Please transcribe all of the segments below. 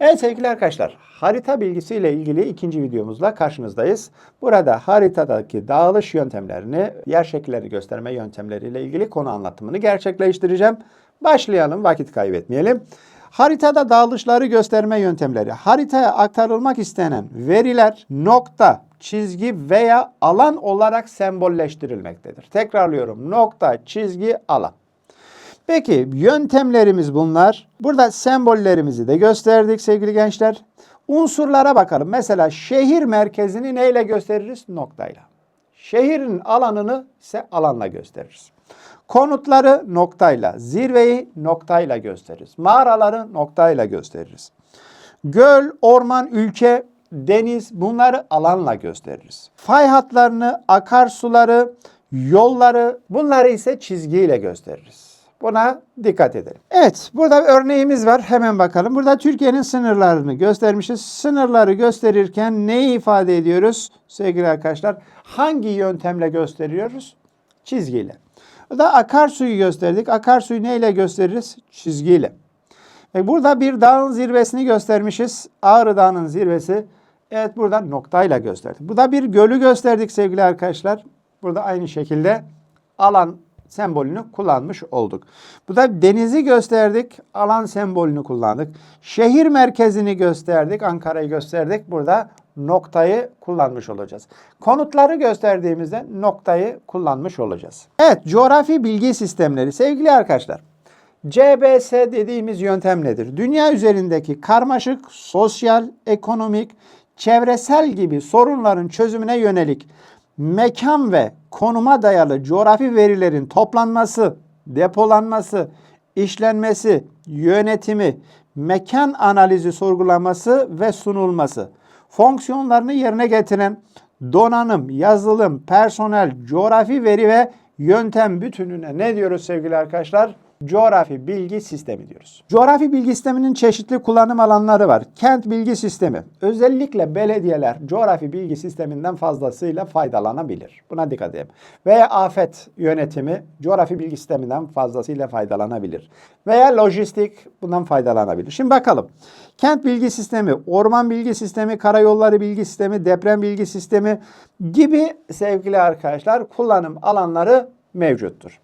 Evet sevgili arkadaşlar, harita bilgisiyle ilgili ikinci videomuzla karşınızdayız. Burada haritadaki dağılış yöntemlerini, yer şekillerini gösterme yöntemleriyle ilgili konu anlatımını gerçekleştireceğim. Başlayalım, vakit kaybetmeyelim. Haritada dağılışları gösterme yöntemleri. Haritaya aktarılmak istenen veriler nokta, çizgi veya alan olarak sembolleştirilmektedir. Tekrarlıyorum. Nokta, çizgi, alan. Peki yöntemlerimiz bunlar. Burada sembollerimizi de gösterdik sevgili gençler. Unsurlara bakalım. Mesela şehir merkezini neyle gösteririz? Noktayla. Şehrin alanını ise alanla gösteririz. Konutları noktayla, zirveyi noktayla gösteririz. Mağaraları noktayla gösteririz. Göl, orman, ülke, deniz bunları alanla gösteririz. Fay hatlarını, akarsuları, yolları bunları ise çizgiyle gösteririz. Buna dikkat edelim. Evet, burada bir örneğimiz var. Hemen bakalım. Burada Türkiye'nin sınırlarını göstermişiz. Sınırları gösterirken neyi ifade ediyoruz sevgili arkadaşlar? Hangi yöntemle gösteriyoruz? Çizgiyle. Burada akarsuyu gösterdik. Akarsuyu neyle gösteririz? Çizgiyle. E burada bir dağın zirvesini göstermişiz. Ağrı Dağı'nın zirvesi. Evet burada noktayla gösterdik. Burada bir gölü gösterdik sevgili arkadaşlar. Burada aynı şekilde alan sembolünü kullanmış olduk. Burada denizi gösterdik, alan sembolünü kullandık. Şehir merkezini gösterdik, Ankara'yı gösterdik. Burada noktayı kullanmış olacağız. Konutları gösterdiğimizde noktayı kullanmış olacağız. Evet, coğrafi bilgi sistemleri sevgili arkadaşlar. CBS dediğimiz yöntem nedir? Dünya üzerindeki karmaşık sosyal, ekonomik, çevresel gibi sorunların çözümüne yönelik mekan ve konuma dayalı coğrafi verilerin toplanması, depolanması, işlenmesi, yönetimi, mekan analizi sorgulaması ve sunulması, fonksiyonlarını yerine getiren donanım, yazılım, personel, coğrafi veri ve yöntem bütününe ne diyoruz sevgili arkadaşlar? Coğrafi bilgi sistemi diyoruz. Coğrafi bilgi sisteminin çeşitli kullanım alanları var. Kent bilgi sistemi. Özellikle belediyeler coğrafi bilgi sisteminden fazlasıyla faydalanabilir. Buna dikkat edelim. Veya afet yönetimi coğrafi bilgi sisteminden fazlasıyla faydalanabilir. Veya lojistik bundan faydalanabilir. Şimdi bakalım. Kent bilgi sistemi, orman bilgi sistemi, karayolları bilgi sistemi, deprem bilgi sistemi gibi sevgili arkadaşlar kullanım alanları mevcuttur.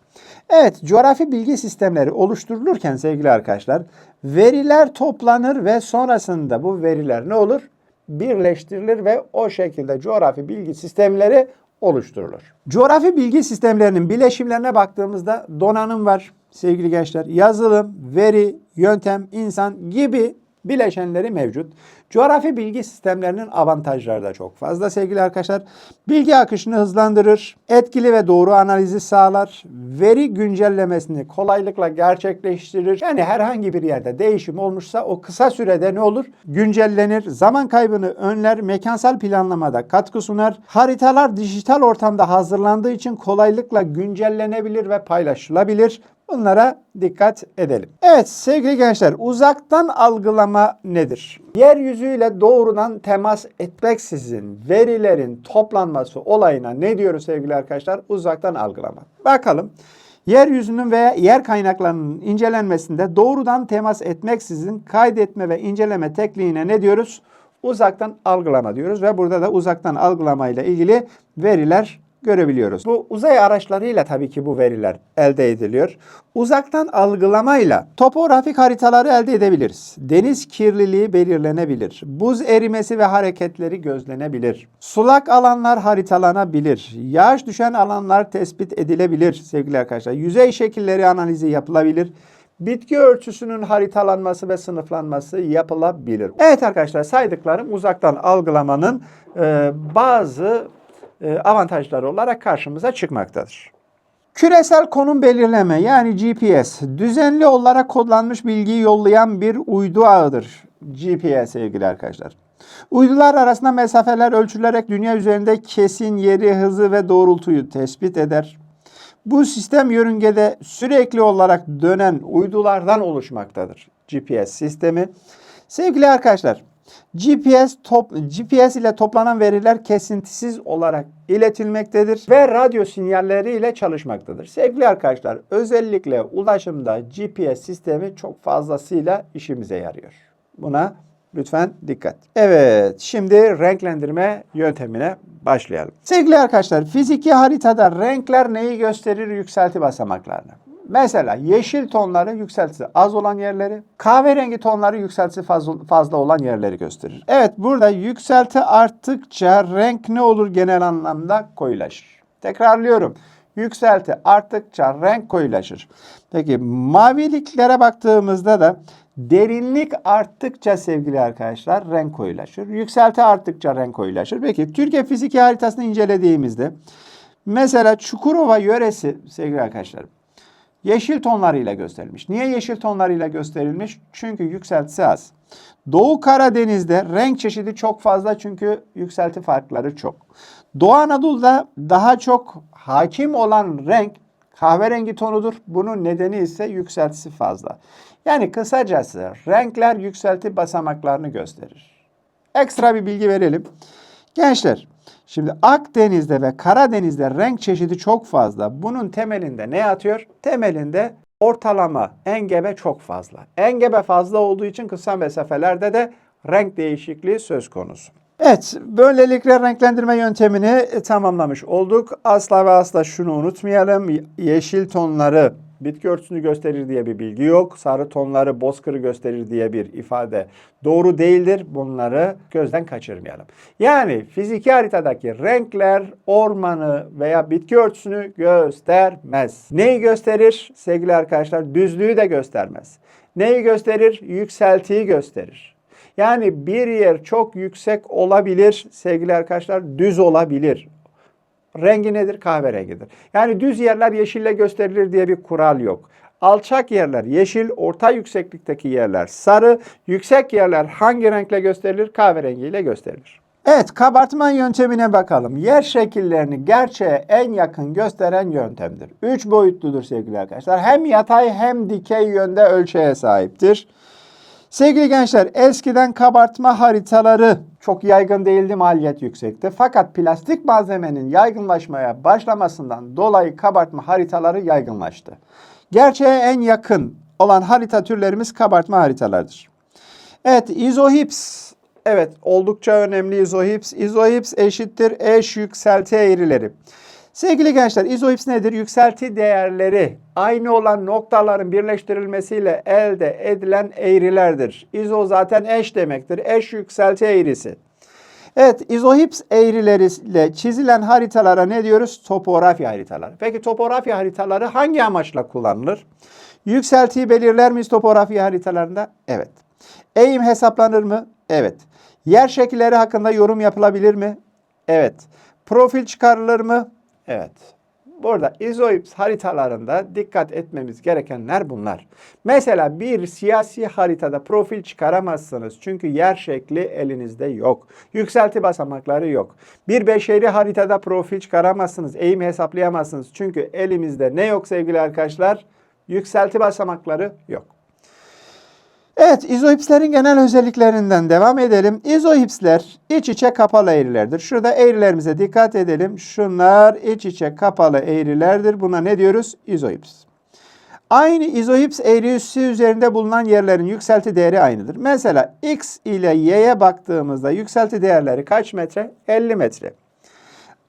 Evet, coğrafi bilgi sistemleri oluşturulurken sevgili arkadaşlar, veriler toplanır ve sonrasında bu veriler ne olur? Birleştirilir ve o şekilde coğrafi bilgi sistemleri oluşturulur. Coğrafi bilgi sistemlerinin bileşimlerine baktığımızda donanım var sevgili gençler. Yazılım, veri, yöntem, insan gibi bileşenleri mevcut. Coğrafi bilgi sistemlerinin avantajları da çok fazla sevgili arkadaşlar. Bilgi akışını hızlandırır, etkili ve doğru analizi sağlar, veri güncellemesini kolaylıkla gerçekleştirir. Yani herhangi bir yerde değişim olmuşsa o kısa sürede ne olur? Güncellenir, zaman kaybını önler, mekansal planlamada katkı sunar. Haritalar dijital ortamda hazırlandığı için kolaylıkla güncellenebilir ve paylaşılabilir. Bunlara dikkat edelim. Evet sevgili gençler uzaktan algılama nedir? Yeryüzüyle doğrudan temas etmeksizin verilerin toplanması olayına ne diyoruz sevgili arkadaşlar? Uzaktan algılama. Bakalım. Yeryüzünün veya yer kaynaklarının incelenmesinde doğrudan temas etmeksizin kaydetme ve inceleme tekniğine ne diyoruz? Uzaktan algılama diyoruz ve burada da uzaktan algılama ile ilgili veriler görebiliyoruz. Bu uzay araçlarıyla tabii ki bu veriler elde ediliyor. Uzaktan algılamayla topografik haritaları elde edebiliriz. Deniz kirliliği belirlenebilir. Buz erimesi ve hareketleri gözlenebilir. Sulak alanlar haritalanabilir. Yağış düşen alanlar tespit edilebilir sevgili arkadaşlar. Yüzey şekilleri analizi yapılabilir bitki örtüsünün haritalanması ve sınıflanması yapılabilir. Evet arkadaşlar saydıklarım uzaktan algılamanın e, bazı avantajları olarak karşımıza çıkmaktadır. Küresel konum belirleme yani GPS düzenli olarak kodlanmış bilgiyi yollayan bir uydu ağıdır. GPS sevgili arkadaşlar. Uydular arasında mesafeler ölçülerek dünya üzerinde kesin yeri, hızı ve doğrultuyu tespit eder. Bu sistem yörüngede sürekli olarak dönen uydulardan oluşmaktadır. GPS sistemi. Sevgili arkadaşlar, GPS top, GPS ile toplanan veriler kesintisiz olarak iletilmektedir ve radyo sinyalleri ile çalışmaktadır. Sevgili arkadaşlar, özellikle ulaşımda GPS sistemi çok fazlasıyla işimize yarıyor. Buna Lütfen dikkat. Evet, şimdi renklendirme yöntemine başlayalım. Sevgili arkadaşlar, fiziki haritada renkler neyi gösterir? Yükselti basamaklarını. Mesela yeşil tonları yükseltisi az olan yerleri, kahverengi tonları yükseltisi fazla, olan yerleri gösterir. Evet, burada yükselti arttıkça renk ne olur genel anlamda koyulaşır. Tekrarlıyorum. Yükselti arttıkça renk koyulaşır. Peki maviliklere baktığımızda da derinlik arttıkça sevgili arkadaşlar renk koyulaşır. Yükselti arttıkça renk koyulaşır. Peki Türkiye fiziki haritasını incelediğimizde mesela Çukurova yöresi sevgili arkadaşlar yeşil tonlarıyla gösterilmiş. Niye yeşil tonlarıyla gösterilmiş? Çünkü yükseltisi az. Doğu Karadeniz'de renk çeşidi çok fazla çünkü yükselti farkları çok. Doğu Anadolu'da daha çok hakim olan renk kahverengi tonudur. Bunun nedeni ise yükseltisi fazla. Yani kısacası renkler yükselti basamaklarını gösterir. Ekstra bir bilgi verelim. Gençler, şimdi Akdeniz'de ve Karadeniz'de renk çeşidi çok fazla. Bunun temelinde ne yatıyor? Temelinde ortalama engebe çok fazla. Engebe fazla olduğu için kısa mesafelerde de renk değişikliği söz konusu. Evet, böylelikle renklendirme yöntemini e, tamamlamış olduk. Asla ve asla şunu unutmayalım. Ye- Yeşil tonları bitki örtüsünü gösterir diye bir bilgi yok. Sarı tonları bozkırı gösterir diye bir ifade doğru değildir. Bunları gözden kaçırmayalım. Yani fiziki haritadaki renkler ormanı veya bitki örtüsünü göstermez. Neyi gösterir? Sevgili arkadaşlar düzlüğü de göstermez. Neyi gösterir? Yükseltiyi gösterir. Yani bir yer çok yüksek olabilir sevgili arkadaşlar düz olabilir. Rengi nedir? Kahverengidir. Yani düz yerler yeşille gösterilir diye bir kural yok. Alçak yerler yeşil, orta yükseklikteki yerler sarı, yüksek yerler hangi renkle gösterilir? Kahverengiyle gösterilir. Evet, kabartma yöntemine bakalım. Yer şekillerini gerçeğe en yakın gösteren yöntemdir. Üç boyutludur sevgili arkadaşlar. Hem yatay hem dikey yönde ölçüye sahiptir. Sevgili gençler eskiden kabartma haritaları çok yaygın değildi maliyet yüksekti. Fakat plastik malzemenin yaygınlaşmaya başlamasından dolayı kabartma haritaları yaygınlaştı. Gerçeğe en yakın olan harita türlerimiz kabartma haritalardır. Evet izohips. Evet oldukça önemli izohips. Izohips eşittir eş yükselti eğrileri. Sevgili gençler izohips nedir? Yükselti değerleri aynı olan noktaların birleştirilmesiyle elde edilen eğrilerdir. İzo zaten eş demektir. Eş yükselti eğrisi. Evet, izohips eğrileriyle çizilen haritalara ne diyoruz? Topografya haritaları. Peki topografya haritaları hangi amaçla kullanılır? Yükseltiyi belirler miyiz topografya haritalarında? Evet. Eğim hesaplanır mı? Evet. Yer şekilleri hakkında yorum yapılabilir mi? Evet. Profil çıkarılır mı? Evet. Burada izoips haritalarında dikkat etmemiz gerekenler bunlar. Mesela bir siyasi haritada profil çıkaramazsınız. Çünkü yer şekli elinizde yok. Yükselti basamakları yok. Bir beşeri haritada profil çıkaramazsınız. Eğim hesaplayamazsınız. Çünkü elimizde ne yok sevgili arkadaşlar? Yükselti basamakları yok. Evet, izohipslerin genel özelliklerinden devam edelim. İzohipsler iç içe kapalı eğrilerdir. Şurada eğrilerimize dikkat edelim. Şunlar iç içe kapalı eğrilerdir. Buna ne diyoruz? İzohips. Aynı izohips eğrisi üzerinde bulunan yerlerin yükselti değeri aynıdır. Mesela x ile y'ye baktığımızda yükselti değerleri kaç metre? 50 metre.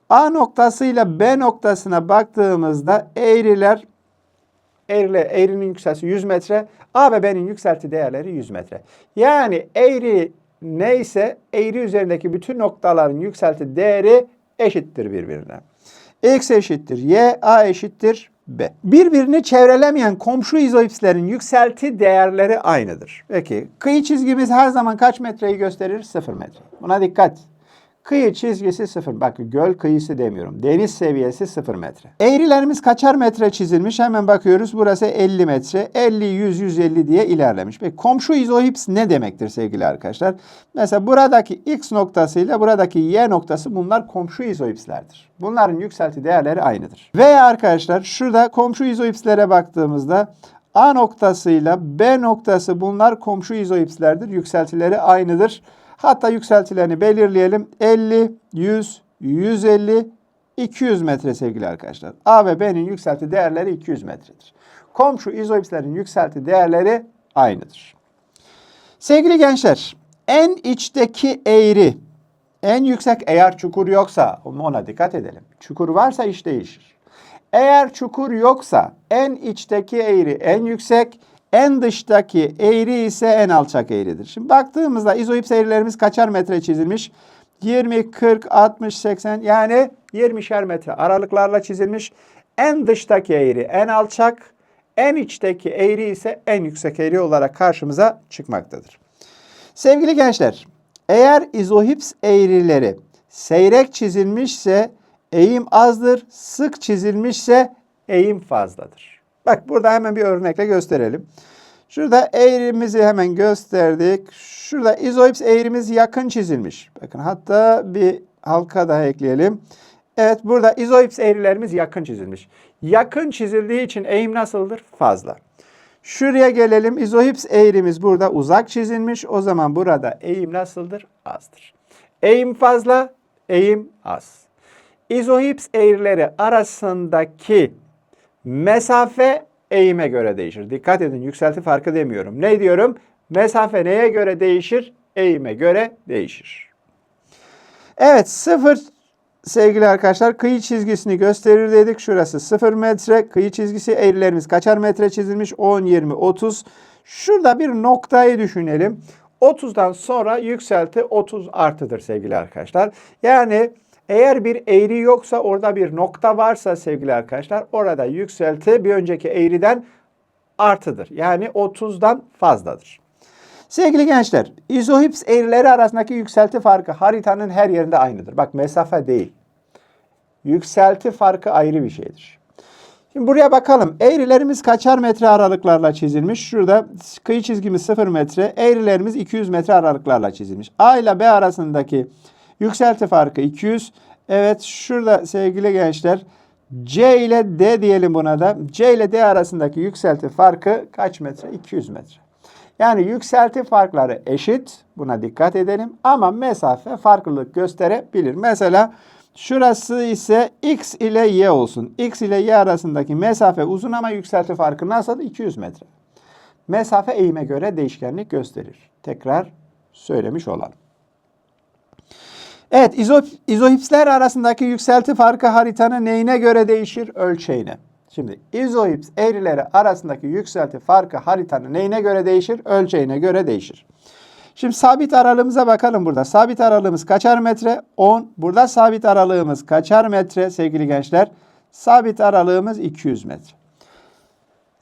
A noktasıyla B noktasına baktığımızda eğriler eğrile, eğrinin yükseltisi 100 metre, A ve B'nin yükselti değerleri 100 metre. Yani eğri neyse eğri üzerindeki bütün noktaların yükselti değeri eşittir birbirine. X eşittir Y, A eşittir B. Birbirini çevrelemeyen komşu izoipslerin yükselti değerleri aynıdır. Peki kıyı çizgimiz her zaman kaç metreyi gösterir? 0 metre. Buna dikkat. Kıyı çizgisi 0. Bak göl kıyısı demiyorum. Deniz seviyesi 0 metre. Eğrilerimiz kaçar metre çizilmiş? Hemen bakıyoruz. Burası 50 metre. 50, 100, 150 diye ilerlemiş. Peki komşu izohips ne demektir sevgili arkadaşlar? Mesela buradaki X noktasıyla buradaki Y noktası bunlar komşu izohipslerdir. Bunların yükselti değerleri aynıdır. Veya arkadaşlar şurada komşu izohipslere baktığımızda A noktasıyla B noktası bunlar komşu izohipslerdir. Yükseltileri aynıdır. Hatta yükseltilerini belirleyelim. 50, 100, 150, 200 metre sevgili arkadaşlar. A ve B'nin yükselti değerleri 200 metredir. Komşu izoipslerin yükselti değerleri aynıdır. Sevgili gençler, En içteki eğri, en yüksek eğer çukur yoksa ona dikkat edelim. Çukur varsa iş değişir. Eğer çukur yoksa en içteki eğri en yüksek, en dıştaki eğri ise en alçak eğridir. Şimdi baktığımızda izoips eğrilerimiz kaçar metre çizilmiş? 20, 40, 60, 80 yani 20'şer metre aralıklarla çizilmiş. En dıştaki eğri en alçak, en içteki eğri ise en yüksek eğri olarak karşımıza çıkmaktadır. Sevgili gençler, eğer izohips eğrileri seyrek çizilmişse eğim azdır, sık çizilmişse eğim fazladır. Bak burada hemen bir örnekle gösterelim. Şurada eğrimizi hemen gösterdik. Şurada izohips eğrimiz yakın çizilmiş. Bakın hatta bir halka daha ekleyelim. Evet burada izohips eğrilerimiz yakın çizilmiş. Yakın çizildiği için eğim nasıldır? Fazla. Şuraya gelelim. İzohips eğrimiz burada uzak çizilmiş. O zaman burada eğim nasıldır? Azdır. Eğim fazla, eğim az. İzohips eğrileri arasındaki mesafe eğime göre değişir. Dikkat edin yükselti farkı demiyorum. Ne diyorum? Mesafe neye göre değişir? Eğime göre değişir. Evet sıfır sevgili arkadaşlar kıyı çizgisini gösterir dedik. Şurası 0 metre. Kıyı çizgisi eğrilerimiz kaçar metre çizilmiş? 10, 20, 30. Şurada bir noktayı düşünelim. 30'dan sonra yükselti 30 artıdır sevgili arkadaşlar. Yani eğer bir eğri yoksa orada bir nokta varsa sevgili arkadaşlar orada yükselti bir önceki eğriden artıdır. Yani 30'dan fazladır. Sevgili gençler, izohips eğrileri arasındaki yükselti farkı haritanın her yerinde aynıdır. Bak mesafe değil. Yükselti farkı ayrı bir şeydir. Şimdi buraya bakalım. Eğrilerimiz kaçar metre aralıklarla çizilmiş? Şurada kıyı çizgimiz 0 metre. Eğrilerimiz 200 metre aralıklarla çizilmiş. A ile B arasındaki yükselti farkı 200. Evet şurada sevgili gençler C ile D diyelim buna da. C ile D arasındaki yükselti farkı kaç metre? 200 metre. Yani yükselti farkları eşit. Buna dikkat edelim. Ama mesafe farklılık gösterebilir. Mesela şurası ise x ile y olsun. x ile y arasındaki mesafe uzun ama yükselti farkı nasıl? 200 metre. Mesafe eğime göre değişkenlik gösterir. Tekrar söylemiş olalım. Evet, izo, izohipsler arasındaki yükselti farkı haritanın neyine göre değişir? Ölçeğine. Şimdi izohips eğrileri arasındaki yükselti farkı haritanın neyine göre değişir? Ölçeğine göre değişir. Şimdi sabit aralığımıza bakalım burada. Sabit aralığımız kaçar metre? 10. Burada sabit aralığımız kaçar metre sevgili gençler? Sabit aralığımız 200 metre.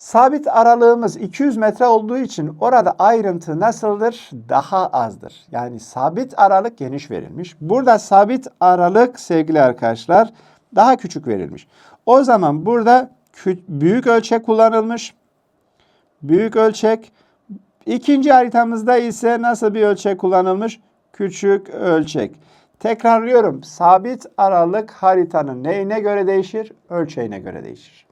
Sabit aralığımız 200 metre olduğu için orada ayrıntı nasıldır? Daha azdır. Yani sabit aralık geniş verilmiş. Burada sabit aralık sevgili arkadaşlar daha küçük verilmiş. O zaman burada büyük ölçek kullanılmış. Büyük ölçek. İkinci haritamızda ise nasıl bir ölçek kullanılmış? Küçük ölçek. Tekrarlıyorum. Sabit aralık haritanın neyine göre değişir? Ölçeğine göre değişir.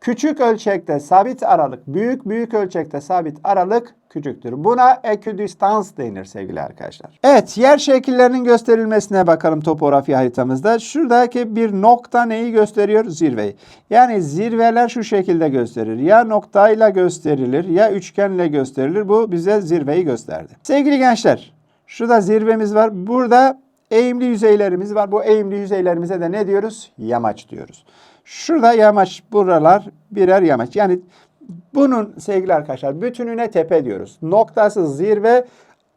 Küçük ölçekte sabit aralık, büyük büyük ölçekte sabit aralık küçüktür. Buna eküdistans denir sevgili arkadaşlar. Evet, yer şekillerinin gösterilmesine bakalım topografi haritamızda. Şuradaki bir nokta neyi gösteriyor? Zirveyi. Yani zirveler şu şekilde gösterir. Ya noktayla gösterilir ya üçgenle gösterilir. Bu bize zirveyi gösterdi. Sevgili gençler, şurada zirvemiz var. Burada eğimli yüzeylerimiz var. Bu eğimli yüzeylerimize de ne diyoruz? Yamaç diyoruz. Şurada yamaç, buralar birer yamaç. Yani bunun sevgili arkadaşlar bütününe tepe diyoruz. Noktası zirve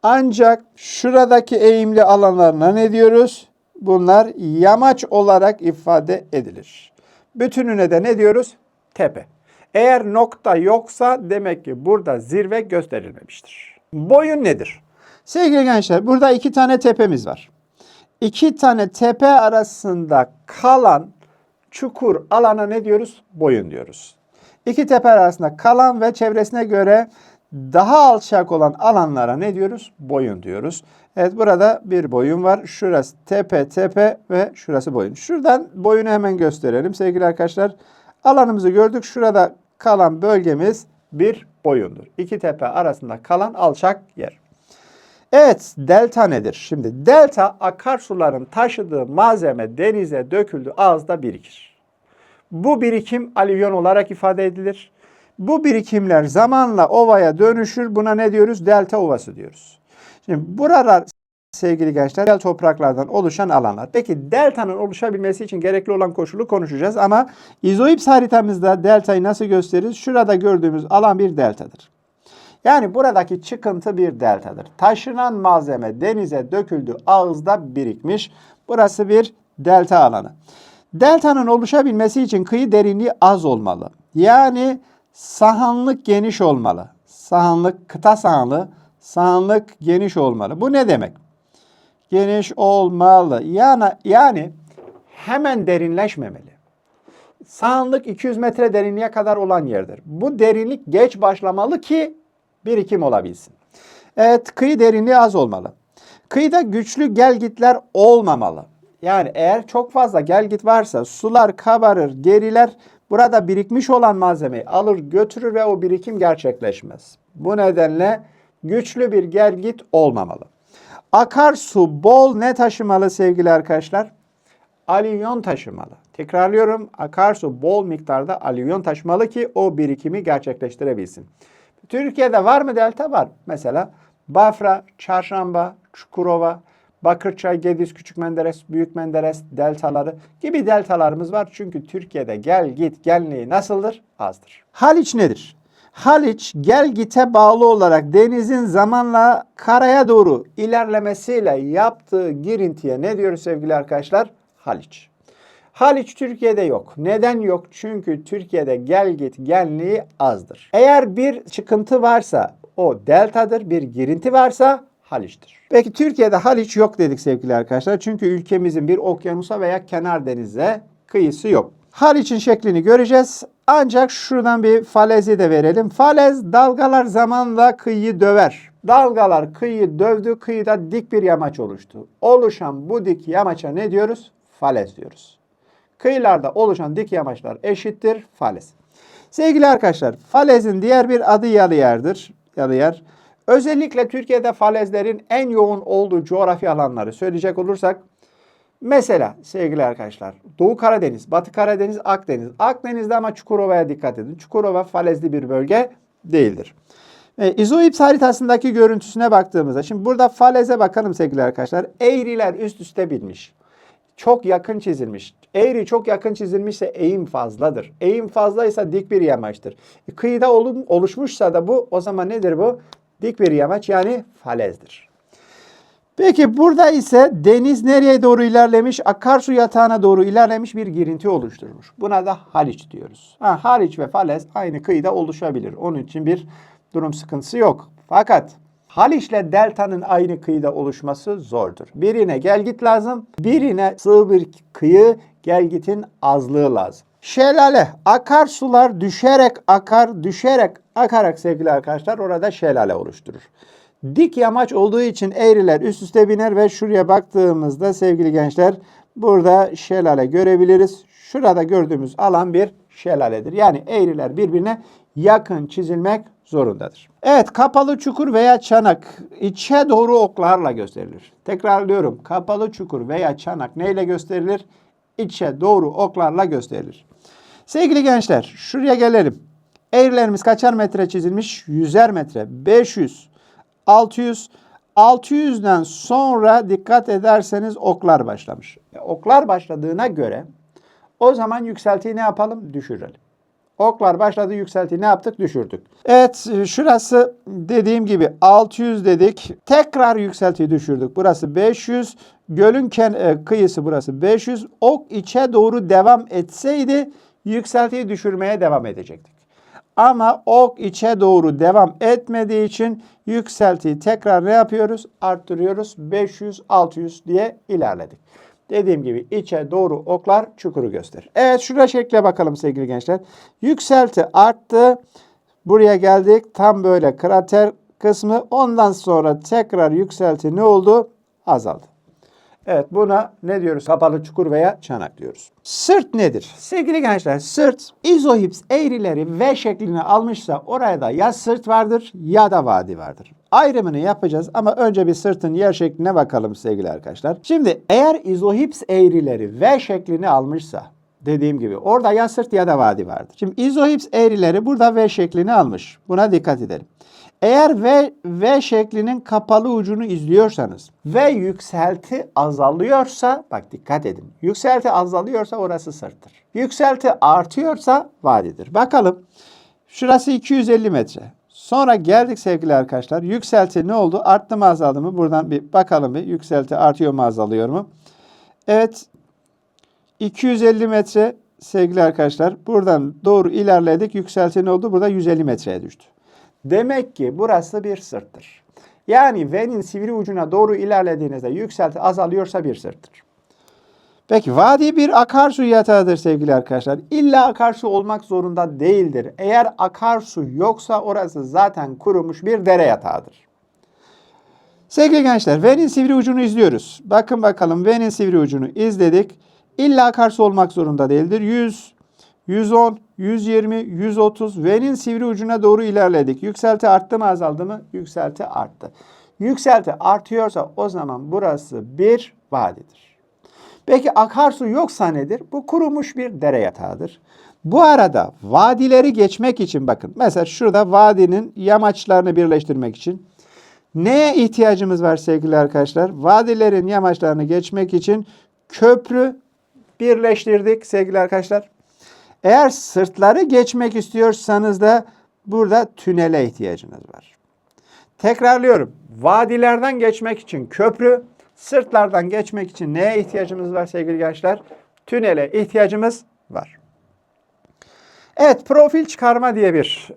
ancak şuradaki eğimli alanlarına ne diyoruz? Bunlar yamaç olarak ifade edilir. Bütününe de ne diyoruz? Tepe. Eğer nokta yoksa demek ki burada zirve gösterilmemiştir. Boyun nedir? Sevgili gençler burada iki tane tepemiz var. İki tane tepe arasında kalan çukur alana ne diyoruz? Boyun diyoruz. İki tepe arasında kalan ve çevresine göre daha alçak olan alanlara ne diyoruz? Boyun diyoruz. Evet burada bir boyun var. Şurası tepe tepe ve şurası boyun. Şuradan boyunu hemen gösterelim sevgili arkadaşlar. Alanımızı gördük. Şurada kalan bölgemiz bir boyundur. İki tepe arasında kalan alçak yer. Evet, delta nedir? Şimdi delta akarsuların taşıdığı malzeme denize döküldü ağızda birikir. Bu birikim alüvyon olarak ifade edilir. Bu birikimler zamanla ovaya dönüşür. Buna ne diyoruz? Delta ovası diyoruz. Şimdi buralar sevgili gençler del topraklardan oluşan alanlar. Peki deltanın oluşabilmesi için gerekli olan koşulu konuşacağız ama izoips haritamızda deltayı nasıl gösteririz? Şurada gördüğümüz alan bir deltadır. Yani buradaki çıkıntı bir deltadır. Taşınan malzeme denize döküldü, ağızda birikmiş. Burası bir delta alanı. Deltanın oluşabilmesi için kıyı derinliği az olmalı. Yani sahanlık geniş olmalı. Sahanlık, kıta sahanlığı, sahanlık geniş olmalı. Bu ne demek? Geniş olmalı. Yani, yani hemen derinleşmemeli. Sahanlık 200 metre derinliğe kadar olan yerdir. Bu derinlik geç başlamalı ki birikim olabilsin. Evet, kıyı derinliği az olmalı. Kıyıda güçlü gelgitler olmamalı. Yani eğer çok fazla gelgit varsa sular kabarır, geriler. Burada birikmiş olan malzemeyi alır götürür ve o birikim gerçekleşmez. Bu nedenle güçlü bir gelgit olmamalı. Akarsu bol ne taşımalı sevgili arkadaşlar? Alüvyon taşımalı. Tekrarlıyorum akarsu bol miktarda alüvyon taşımalı ki o birikimi gerçekleştirebilsin. Türkiye'de var mı delta? Var. Mesela Bafra, Çarşamba, Çukurova, Bakırçay, Gediz, Küçük Menderes, Büyük Menderes deltaları gibi deltalarımız var. Çünkü Türkiye'de gel git genliği nasıldır? Azdır. Haliç nedir? Haliç gel gite bağlı olarak denizin zamanla karaya doğru ilerlemesiyle yaptığı girintiye ne diyoruz sevgili arkadaşlar? Haliç. Haliç Türkiye'de yok. Neden yok? Çünkü Türkiye'de gel git genliği azdır. Eğer bir çıkıntı varsa o deltadır, bir girinti varsa Haliç'tir. Peki Türkiye'de Haliç yok dedik sevgili arkadaşlar. Çünkü ülkemizin bir okyanusa veya kenar denize kıyısı yok. Haliç'in şeklini göreceğiz. Ancak şuradan bir falezi de verelim. Falez dalgalar zamanla kıyıyı döver. Dalgalar kıyıyı dövdü, kıyıda dik bir yamaç oluştu. Oluşan bu dik yamaça ne diyoruz? Falez diyoruz. Kıyılarda oluşan dik yamaçlar eşittir falez. Sevgili arkadaşlar, falezin diğer bir adı yalı yerdir. Yalı yer. Özellikle Türkiye'de falezlerin en yoğun olduğu coğrafi alanları söyleyecek olursak Mesela sevgili arkadaşlar Doğu Karadeniz, Batı Karadeniz, Akdeniz. Akdeniz'de ama Çukurova'ya dikkat edin. Çukurova falezli bir bölge değildir. E, İzoips haritasındaki görüntüsüne baktığımızda şimdi burada faleze bakalım sevgili arkadaşlar. Eğriler üst üste binmiş. Çok yakın çizilmiş. Eğri çok yakın çizilmişse eğim fazladır. Eğim fazlaysa dik bir yamaçtır. E, kıyıda oluşmuşsa da bu o zaman nedir bu? Dik bir yamaç yani falezdir. Peki burada ise deniz nereye doğru ilerlemiş? Akarsu yatağına doğru ilerlemiş bir girinti oluşturmuş. Buna da Haliç diyoruz. Ha, Haliç ve Falez aynı kıyıda oluşabilir. Onun için bir durum sıkıntısı yok. Fakat Haliç ile deltanın aynı kıyıda oluşması zordur. Birine gelgit lazım, birine sığ bir kıyı gelgitin azlığı lazım. Şelale, akarsular düşerek akar, düşerek akarak sevgili arkadaşlar orada şelale oluşturur. Dik yamaç olduğu için eğriler üst üste biner ve şuraya baktığımızda sevgili gençler burada şelale görebiliriz. Şurada gördüğümüz alan bir şelaledir. Yani eğriler birbirine yakın çizilmek zorundadır. Evet kapalı çukur veya çanak içe doğru oklarla gösterilir. Tekrarlıyorum kapalı çukur veya çanak neyle gösterilir? İçe doğru oklarla gösterilir. Sevgili gençler şuraya gelelim. Eğrilerimiz kaçar metre çizilmiş? 100'er metre. 500, 600, 600'den sonra dikkat ederseniz oklar başlamış. E, oklar başladığına göre o zaman yükseltiyi ne yapalım? Düşürelim. Oklar başladı yükseltiyi ne yaptık? Düşürdük. Evet şurası dediğim gibi 600 dedik. Tekrar yükseltiyi düşürdük. Burası 500. Gölün e, kıyısı burası 500. Ok içe doğru devam etseydi yükseltiyi düşürmeye devam edecektik. Ama ok içe doğru devam etmediği için yükseltiyi tekrar ne yapıyoruz? Arttırıyoruz. 500, 600 diye ilerledik. Dediğim gibi içe doğru oklar çukuru gösterir. Evet şurada şekle bakalım sevgili gençler. Yükselti arttı. Buraya geldik. Tam böyle krater kısmı. Ondan sonra tekrar yükselti ne oldu? Azaldı. Evet buna ne diyoruz? Kapalı çukur veya çanak diyoruz. Sırt nedir? Sevgili gençler sırt izohips eğrileri V şeklini almışsa oraya da ya sırt vardır ya da vadi vardır. Ayrımını yapacağız ama önce bir sırtın yer şekline bakalım sevgili arkadaşlar. Şimdi eğer izohips eğrileri V şeklini almışsa dediğim gibi orada ya sırt ya da vadi vardır. Şimdi izohips eğrileri burada V şeklini almış. Buna dikkat edelim. Eğer V, V şeklinin kapalı ucunu izliyorsanız ve yükselti azalıyorsa bak dikkat edin. Yükselti azalıyorsa orası sırttır. Yükselti artıyorsa vadidir. Bakalım. Şurası 250 metre. Sonra geldik sevgili arkadaşlar. Yükselti ne oldu? Arttı mı azaldı mı? Buradan bir bakalım bir. Yükselti artıyor mu azalıyor mu? Evet. 250 metre sevgili arkadaşlar. Buradan doğru ilerledik. Yükselti ne oldu? Burada 150 metreye düştü. Demek ki burası bir sırttır. Yani V'nin sivri ucuna doğru ilerlediğinizde yükselti azalıyorsa bir sırttır. Peki vadi bir akarsu yatağıdır sevgili arkadaşlar. İlla akarsu olmak zorunda değildir. Eğer akarsu yoksa orası zaten kurumuş bir dere yatağıdır. Sevgili gençler V'nin sivri ucunu izliyoruz. Bakın bakalım V'nin sivri ucunu izledik. İlla akarsu olmak zorunda değildir. 100, 110, 120, 130 V'nin sivri ucuna doğru ilerledik. Yükselti arttı mı azaldı mı? Yükselti arttı. Yükselti artıyorsa o zaman burası bir vadidir. Peki akarsu yoksa nedir? Bu kurumuş bir dere yatağıdır. Bu arada vadileri geçmek için bakın. Mesela şurada vadinin yamaçlarını birleştirmek için neye ihtiyacımız var sevgili arkadaşlar? Vadilerin yamaçlarını geçmek için köprü birleştirdik sevgili arkadaşlar. Eğer sırtları geçmek istiyorsanız da burada tünele ihtiyacınız var. Tekrarlıyorum. Vadilerden geçmek için köprü, sırtlardan geçmek için neye ihtiyacımız var sevgili gençler? Tünele ihtiyacımız var. Evet, profil çıkarma diye bir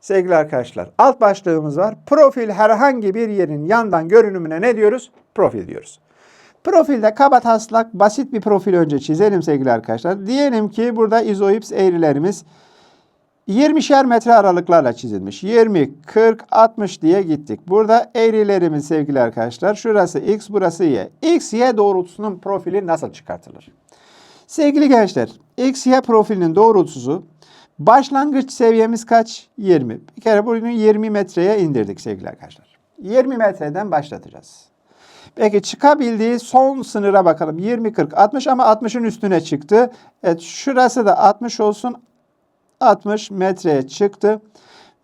sevgili arkadaşlar alt başlığımız var. Profil herhangi bir yerin yandan görünümüne ne diyoruz? Profil diyoruz. Profilde kaba taslak basit bir profil önce çizelim sevgili arkadaşlar. Diyelim ki burada izoips eğrilerimiz 20'şer metre aralıklarla çizilmiş. 20, 40, 60 diye gittik. Burada eğrilerimiz sevgili arkadaşlar. Şurası x, burası y. X, y doğrultusunun profili nasıl çıkartılır? Sevgili gençler, x, y profilinin doğrultusu başlangıç seviyemiz kaç? 20. Bir kere bunu 20 metreye indirdik sevgili arkadaşlar. 20 metreden başlatacağız. Peki çıkabildiği son sınıra bakalım. 20, 40, 60 ama 60'ın üstüne çıktı. Evet şurası da 60 olsun. 60 metreye çıktı.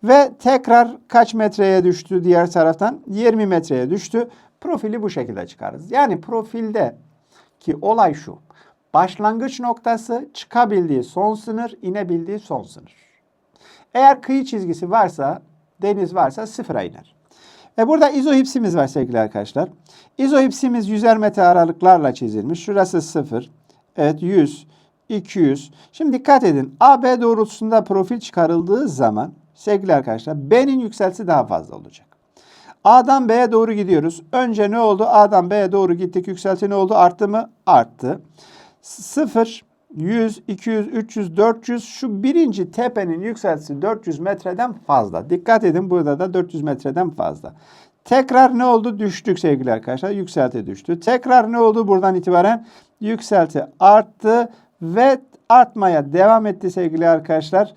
Ve tekrar kaç metreye düştü diğer taraftan? 20 metreye düştü. Profili bu şekilde çıkarız. Yani profilde ki olay şu. Başlangıç noktası çıkabildiği son sınır, inebildiği son sınır. Eğer kıyı çizgisi varsa, deniz varsa sıfıra iner. E burada izohipsimiz var sevgili arkadaşlar. İzohipsimiz 100'er metre aralıklarla çizilmiş. Şurası 0. Evet 100, 200. Şimdi dikkat edin. AB doğrultusunda profil çıkarıldığı zaman sevgili arkadaşlar B'nin yükseltisi daha fazla olacak. A'dan B'ye doğru gidiyoruz. Önce ne oldu? A'dan B'ye doğru gittik. Yükselti ne oldu? Arttı mı? Arttı. 0, 100, 200, 300, 400 şu birinci tepenin yükseltisi 400 metreden fazla. Dikkat edin burada da 400 metreden fazla. Tekrar ne oldu? Düştük sevgili arkadaşlar. Yükselti düştü. Tekrar ne oldu? Buradan itibaren yükselti arttı ve artmaya devam etti sevgili arkadaşlar.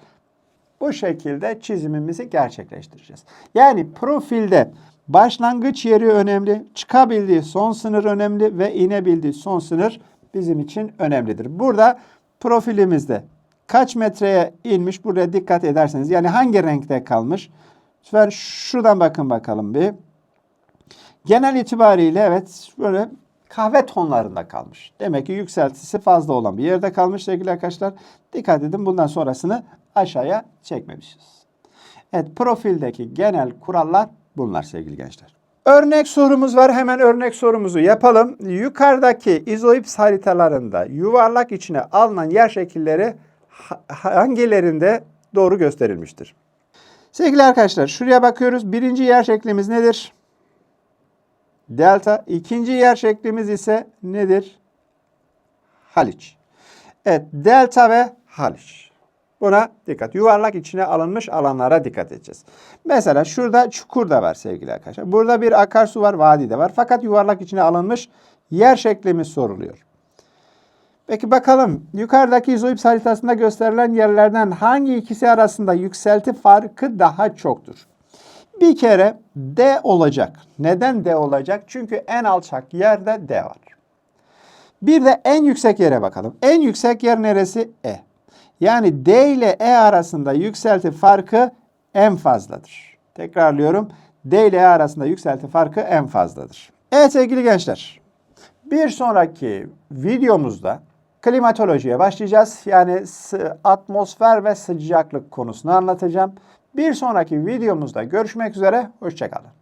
Bu şekilde çizimimizi gerçekleştireceğiz. Yani profilde başlangıç yeri önemli, çıkabildiği son sınır önemli ve inebildiği son sınır bizim için önemlidir. Burada profilimizde kaç metreye inmiş buraya dikkat ederseniz yani hangi renkte kalmış? Lütfen şuradan bakın bakalım bir. Genel itibariyle evet böyle kahve tonlarında kalmış. Demek ki yükseltisi fazla olan bir yerde kalmış sevgili arkadaşlar. Dikkat edin bundan sonrasını aşağıya çekmemişiz. Evet profildeki genel kurallar bunlar sevgili gençler. Örnek sorumuz var. Hemen örnek sorumuzu yapalım. Yukarıdaki izoips haritalarında yuvarlak içine alınan yer şekilleri hangilerinde doğru gösterilmiştir? Sevgili arkadaşlar şuraya bakıyoruz. Birinci yer şeklimiz nedir? Delta. İkinci yer şeklimiz ise nedir? Haliç. Evet delta ve Haliç. Buna dikkat. Yuvarlak içine alınmış alanlara dikkat edeceğiz. Mesela şurada çukur da var sevgili arkadaşlar. Burada bir akarsu var, vadi de var. Fakat yuvarlak içine alınmış yer şeklimiz soruluyor. Peki bakalım yukarıdaki izoips haritasında gösterilen yerlerden hangi ikisi arasında yükselti farkı daha çoktur? Bir kere D olacak. Neden D olacak? Çünkü en alçak yerde D var. Bir de en yüksek yere bakalım. En yüksek yer neresi? E. Yani D ile E arasında yükselti farkı en fazladır. Tekrarlıyorum. D ile E arasında yükselti farkı en fazladır. Evet sevgili gençler. Bir sonraki videomuzda klimatolojiye başlayacağız. Yani atmosfer ve sıcaklık konusunu anlatacağım. Bir sonraki videomuzda görüşmek üzere. Hoşçakalın.